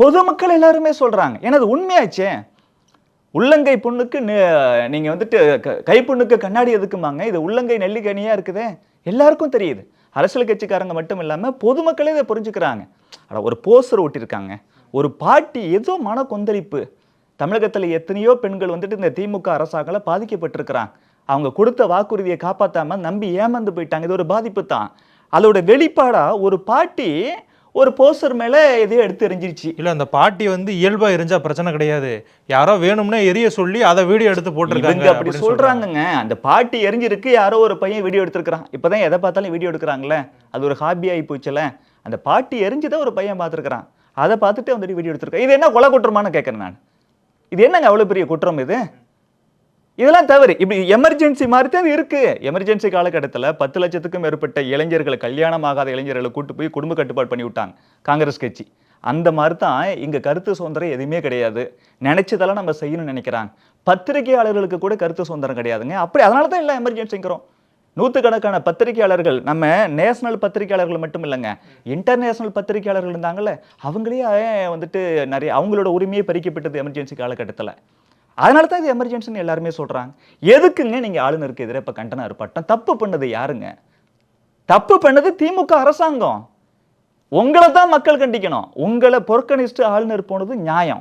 பொதுமக்கள் எல்லாருமே சொல்கிறாங்க எனது உண்மையாச்சே? உள்ளங்கை புண்ணுக்கு நீங்கள் வந்துட்டு க- கைப்புண்ணுக்கு கண்ணாடி எதுக்குமாங்க இது உள்ளங்கை நெல்லிக்கனியாக இருக்குதே? எல்லாருக்கும் தெரியுது. அரசியல் கட்சிக்காரங்க மட்டும் இல்லாமல் பொதுமக்களே இதை புரிஞ்சுக்கிறாங்க. ஆனால் ஒரு போஸ்டர் ஒட்டியிருக்காங்க ஒரு பாட்டி ஏதோ மன கொந்தளிப்பு தமிழகத்தில் எத்தனையோ பெண்கள் வந்துட்டு இந்த திமுக அரசாங்கல பாதிக்கப்பட்டிருக்கிறாங்க. அவங்க கொடுத்த வாக்குறுதியை காப்பாற்றாமல் நம்பி ஏமாந்து போயிட்டாங்க. இது ஒரு பாதிப்பு தான். அதோட வெளிப்பாடாக ஒரு பாட்டி ஒரு போஸ்டர் மேல எதையோ எடுத்து எறிஞ்சிருச்சு. இல்ல அந்த பாட்டி வந்து இயல்பா எரிஞ்சா பிரச்சனை கிடையாது. யாரோ வேணும்னே எரிய சொல்லி அதை வீடியோ எடுத்து போட்டிருக்காங்க அப்படி. சொல்றாங்கங்க. அந்த பாட்டி எரிஞ்சிருக்கு யாரோ ஒரு பையன் வீடியோ எடுத்திருக்கிறான். இப்பதான் எதை பார்த்தாலும் வீடியோ எடுக்கிறாங்களே. அது ஒரு ஹாபி ஆகி போச்சுல. அந்த பாட்டி எரிஞ்சதை ஒரு பையன் பார்த்திருக்கிறான். அதை பார்த்துட்டு வந்துட்டு வீடியோ எடுத்திருக்கான் இது என்ன கொலை குற்றமானு கேட்கறேன் நான். இது என்னங்க அவ்வளவு பெரிய குற்றம் இது? இதெல்லாம் தவறு. இப்படி எமர்ஜென்சி மாதிரி தான் இருக்கு. எமர்ஜென்சி காலகட்டத்தில் பத்து லட்சத்துக்கும் மேற்பட்ட இளைஞர்களை கல்யாணம் ஆகாத இளைஞர்களை கூட்டு போய் குடும்ப கட்டுப்பாடு பண்ணி விட்டாங்க காங்கிரஸ் கட்சி. அந்த மாதிரி தான் இங்கே கருத்து சுதந்திரம் எதுவுமே கிடையாது. நினைச்சதெல்லாம் நம்ம செய்யணும்னு நினைக்கிறாங்க. பத்திரிகையாளர்களுக்கு கூட கருத்து சுதந்திரம் கிடையாதுங்க. அப்படி அதனால தான் எல்லாம் எமர்ஜென்சிங்கிறோம் நூற்றுக்கணக்கான பத்திரிகையாளர்கள் நம்ம நேஷனல் பத்திரிகையாளர்கள் மட்டும் இல்லைங்க. இன்டர்நேஷனல் பத்திரிகையாளர்கள் இருந்தாங்கல்ல அவங்களே வந்துட்டு நிறைய அவங்களோட உரிமையே பறிக்கப்பட்டது எமர்ஜென்சி காலகட்டத்தில். அதனால தான் இது எமர்ஜென்சின்னு எல்லாருமே சொல்கிறாங்க எதுக்குங்க நீங்கள் ஆளுநருக்கு எதிராக இப்போ கண்டன ஆர்ப்பாட்டம் தப்பு பண்ணது யாருங்க? தப்பு பண்ணது திமுக அரசாங்கம். உங்களை தான் மக்கள் கண்டிக்கணும். உங்களை புறக்கணிச்சுட்டு ஆளுநர் போனது நியாயம்.